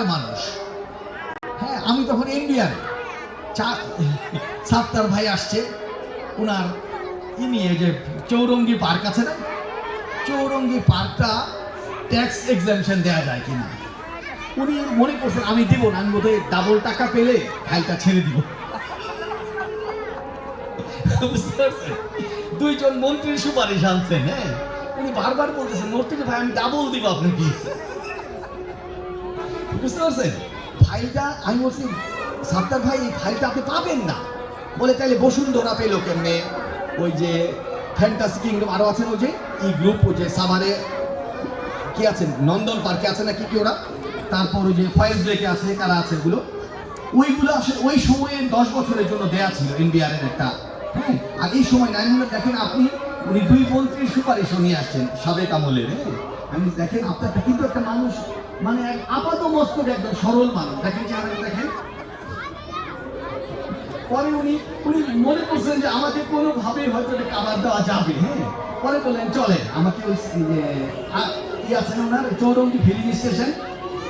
ঢাকার মানুষ। হ্যাঁ আমি তখন ইন্ডিয়ান চা সাত্তার ভাই আসছে। ওনার কি নিয়ে যে চৌরঙ্গি পার্ক আছে না? চৌরঙ্গি পার্কটা ট্যাক্স এক্সামশন দেওয়া যায় কিনা। উনি মনে করছেন, আমি দিব না, আমি বোধহয় ডাবল টাকা পেলে ফাইলটা ছেড়ে দিব? দুইজন মন্ত্রীর সুপারিশ আনছেন হ্যাঁ? উনি বারবার বলতেছেন, মন্ত্রী ভাই, আমি ডাবল দিব আপনাকে। বুঝতে পারছেন? ফাইলটা আমি বলছি সাত্তার ভাই, এই ফাইলটা আপনি পাবেন না। বলে তাইলে বসুন্ধরা পেল কেমনে? ওই যে ফ্যান্টাসি কিংডম আরও আছেন ওই যে, এই গ্রুপ ওই যে সাভারে কি আছেন? নন্দন পার্কে আছে না কি কি ওরা? তারপর ওই যে ফয়েজ লেকে আছে, কারা আছে এগুলো? ওইগুলো আসলে ওই সময়ে দশ বছরের জন্য দেয়া ছিল এনবিআর এর একটা। হ্যাঁ আর এই সময় নাইন দেখেন আপনি, উনি দুই মন্ত্রীর সুপারিশ নিয়ে আসছেন, সাবেক আমলের হ্যাঁ। আমি দেখেন আপনারটা কিন্তু একটা মানুষ মানে এক আপাত মস্তক একদম সরল মানুষ। দেখেন চেহারা দেখেন। পরে উনি উনি মনে করছেন যে আমাকে কোনোভাবেই হয়তো এটা কাবার দেওয়া যাবে হ্যাঁ? পরে বললেন চলে আমাকে ওই ই আছে ওনার, চৌরঙ্গি ফিলিং স্টেশন,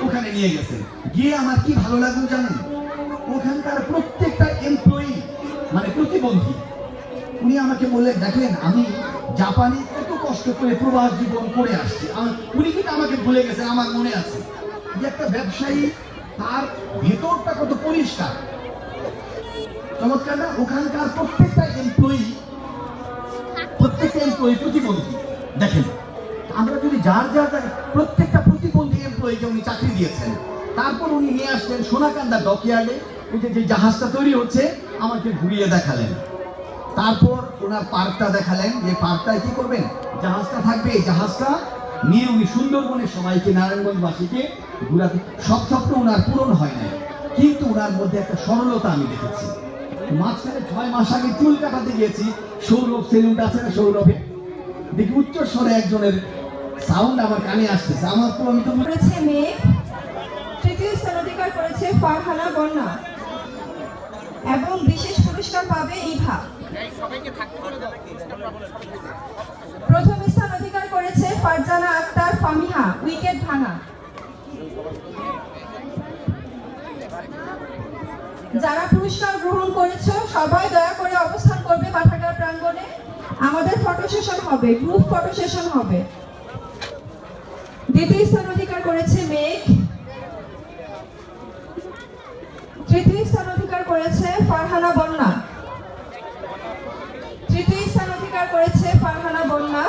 ওখানে নিয়ে গেছেন। গিয়ে আমার কি ভালো লাগল জানেন? ওখানকার প্রত্যেকটা এমপ্লয়ি মানে প্রতিবন্ধী, উনি আমাকে বললেন, দেখেন, আমি জাপানে কষ্ট করে প্রবাস জীবন করে আসছি। উনি কিন্তু আমাকে ভুলে গেছে আমার মনে আছে। যে একটা ব্যবসায়ী, তার ভেতরটা কত পরিষ্কার। চমৎকার না? ওখানকার প্রত্যেকটা এমপ্লয়ি প্রত্যেকটা এমপ্লয়ি প্রতিবন্ধী। দেখেন, আমরা যদি যার যার প্রত্যেকটা প্রতিবন্ধী এমপ্লয়িকে উনি চাকরি দিয়েছেন, তারপর উনি নিয়ে আসলেন সোনাকান্দা ডকইয়ার্ডে ওই যে জাহাজটা তৈরি হচ্ছে, আমাকে ঘুরিয়ে দেখালেন। তারপর ওনার পার্কটা দেখালেন, যে পার্কটায় কি করবেন? জাহাজটা থাকবে, এই জাহাজটা নিয়ে উনি সুন্দরবনে সবাইকে নারায়ণগঞ্জবাসীকে ঘুরাতে, সব স্বপ্ন ওনার পূরণ হয় নাই। কিন্তু ওনার মধ্যে একটা সরলতা আমি দেখেছি। মাঝখানে ছয় মাস আগে চুল কাটাতে গিয়েছি, সৌরভ সেলুনটা আছে না সৌরভে? দেখি উচ্চ স্বরে একজনের সাউন্ড আমার কানে আসতেছে, আমার তো আমি তো করেছে মেঘ তৃতীয় স্থান অধিকার করেছে ফারহানা বন্যা। এবং বিশেষ পুরস্কার পাবে ইভা। প্রথম স্থান অধিকার করেছে ফারজানা আক্তার ফামিহা, উইকেট ভাঙা। যারা পুরস্কার গ্রহণ করেছ, সবাই দয়া করে অবস্থান করবে পাঠাগার প্রাঙ্গণে। আমাদের ফটো সেশন হবে গ্রুপ ফটো সেশন হবে। দ্বিতীয় স্থান অধিকার করেছে মেঘ। তৃতীয় স্থান অধিকার করেছে ফারহানা বন্যা তৃতীয় স্থান অধিকার করেছে ফারহানা বন্যা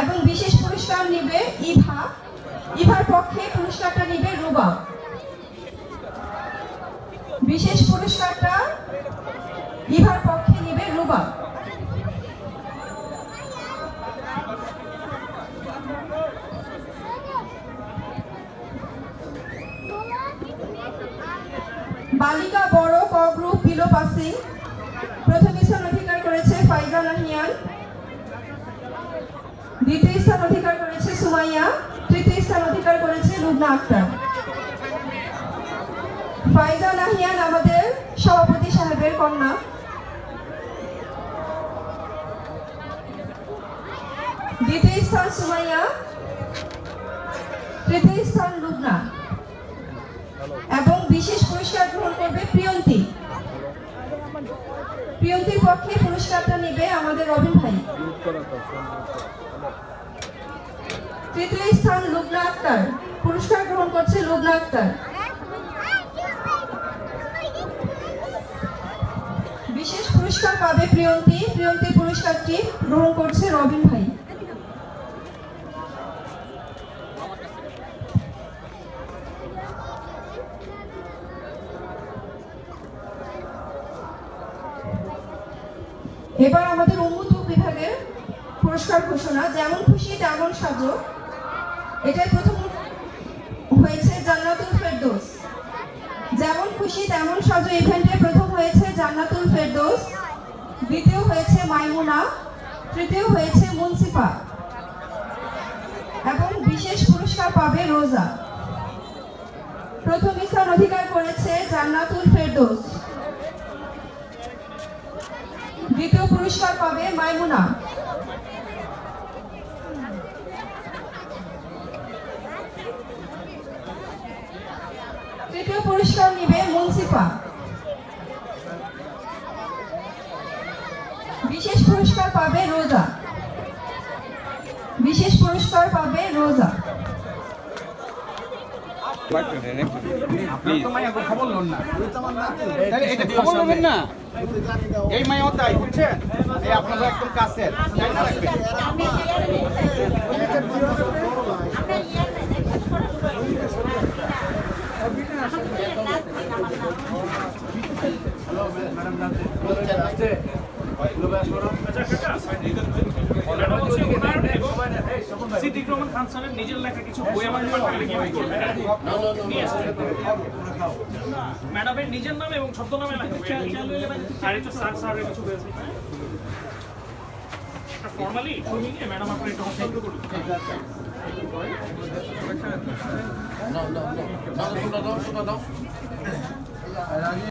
এবং বিশেষ পুরস্কার নিবে ইভা ইভার পক্ষে পুরস্কারটা নিবে রুবা বিশেষ পুরস্কারটা ইভার পক্ষে নিবে রুবা। বালিকা বড় ক গ্রুপ বিলো পাসিং। প্রথম স্থান অধিকার করেছে ফাইজা নাহিয়ান দ্বিতীয় স্থান অধিকার করেছে সুমাইয়া। তৃতীয় স্থান অধিকার করেছে রুবনা আক্তার। ফাইজা নাহিয়ান আমাদের সভাপতি সাহেবের কন্যা। দ্বিতীয় স্থান সুমাইয়া, তৃতীয় স্থান লুবনা। এবং বিশেষ পুরস্কার গ্রহণ করবে প্রিয়ন্তী। প্রিয়ন্তীর পক্ষে পুরস্কারটা নেবে আমাদের রবিন ভাই। তৃতীয় স্থান লুবনা আক্তার। পুরস্কার গ্রহণ করছে লুবনা আক্তার বিশেষ পুরস্কার পাবে পুরস্কারটি গ্রহণ করছে রবিন ভাই। এবার আমাদের উন্মুক্ত বিভাগের পুরস্কার ঘোষণা, যেমন খুশি, তেমন সাজো। এটাই প্রথম হয়েছে জান্নাতুল ফেরদৌস। যেমন খুশি, তেমন সাজো ইভেন্টে প্রথম হয়েছে জান্নাতুল ফেরদৌস। দ্বিতীয় হয়েছে মাইমুনা, তৃতীয় হয়েছে মুন্সিফা। এবং বিশেষ পুরস্কার পাবে রোজা। প্রথম স্থান অধিকার করেছে জান্নাতুল ফেরদৌস। দ্বিতীয় পুরস্কার পাবে মাইমুনা। তৃতীয় পুরস্কার নিবে মুন্সিপা বিশেষ পুরস্কার পাবে রোজা। বিশেষ পুরস্কার পাবে রোজা। আপনার কাছের। সিদ্দিক রহমান খান সাহেব নিজের লেখা কিছু বই আমাদের পাঠালে কি হয় করবে ম্যাডামের নিজের নামে এবং ছদ্ম নামে লেখা আর একটু স্যার স্যারের কিছু হয়েছে ফর্মালি শুনি ম্যাডাম আপনার একটু হস্তান্তর করুন No, no, no. No, no, no, no, no.